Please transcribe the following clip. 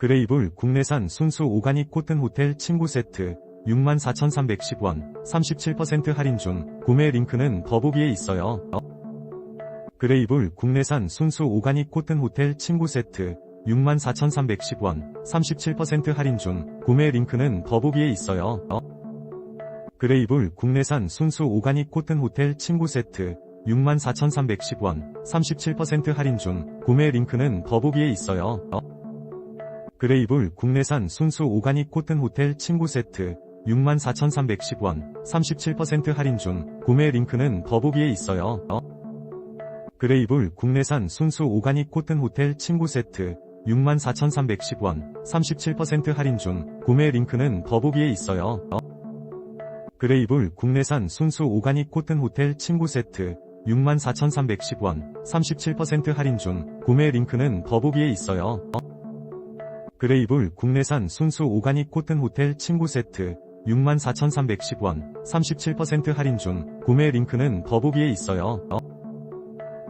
그레이블 국내산 순수 오가닉 코튼 호텔 침구 세트 64,310원 37% 할인 중 구매 링크는 더보기에 있어요. 그레이블 국내산 순수 오가닉 코튼 호텔 침구 세트 64,310원 37% 할인 중 구매 링크는 더보기에 있어요. 그레이블 국내산 순수 오가닉 코튼 호텔 침구 세트 64,310원 37% 할인 중 구매 링크는 더보기에 있어요. 그레이블 국내산 순수 오가닉 코튼 호텔 침구 세트 64,310원 37% 할인 중 구매 링크는 더보기에 있어요. 그레이블 국내산 순수 오가닉 코튼 호텔 침구 세트 64,310원 37% 할인 중 구매 링크는 더보기에 있어요. 그레이블 국내산 순수 오가닉 코튼 호텔 침구 세트 64,310원 37% 할인 중 구매 링크는 더보기에 있어요. 그레이블 국내산 순수 오가닉 코튼 호텔 침구 세트 64,310원 37% 할인 중 구매 링크는 더보기에 있어요.